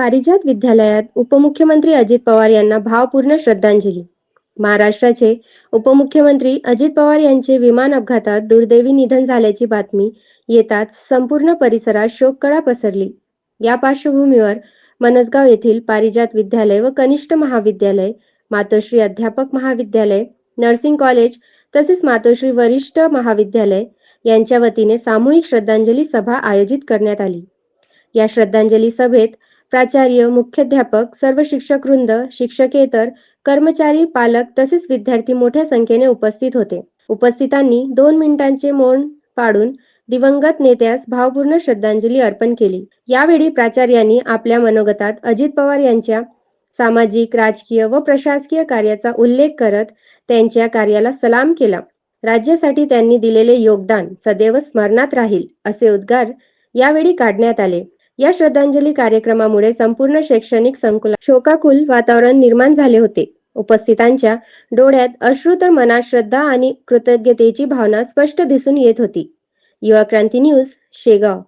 पारिजात विद्यालयात उपमुख्यमंत्री अजित पवार यांना भावपूर्ण श्रद्धांजली. महाराष्ट्राचे उपमुख्यमंत्री अजित पवार यांचे विमान अपघातात दुर्दैवी निधन झाल्याची बातमी येताच संपूर्ण परिसरात शोककळा पसरली. या पार्श्वभूमीवर मनसगाव येथील पारिजात विद्यालय व कनिष्ठ महाविद्यालय मातोश्री अध्यापक महाविद्यालय नर्सिंग कॉलेज तसेच मातोश्री वरिष्ठ महाविद्यालय यांच्या वतीने सामूहिक श्रद्धांजली सभा आयोजित करण्यात आली. या श्रद्धांजली सभेत प्राचार्य मुख्याध्यापक सर्व शिक्षक वृंद शिक्षकेतर कर्मचारी पालक तसेच विद्यार्थी मोठ्या संख्येने उपस्थित होते. उपस्थितांनी दोन मिनिटांचे मौन पाडून दिवंगत नेत्यास भावपूर्ण श्रद्धांजली अर्पण केली. यावेळी प्राचार्यांनी आपल्या मनोगतात अजित पवार यांच्या सामाजिक राजकीय व प्रशासकीय कार्याचा उल्लेख करत त्यांच्या कार्याला सलाम केला. राज्यासाठी त्यांनी दिलेले योगदान सदैव स्मरणात राहील असे उद्गार यावेळी काढण्यात आले. या श्रद्धांजली कार्यक्रमामुळे संपूर्ण शैक्षणिक संकुल शोकाकुल वातावरण निर्माण झाले होते. उपस्थितांच्या डोळ्यात अश्रू तर मनात श्रद्धा आणि कृतज्ञतेची भावना स्पष्ट दिसून येत होती. युवा क्रांती न्यूज शेगाव.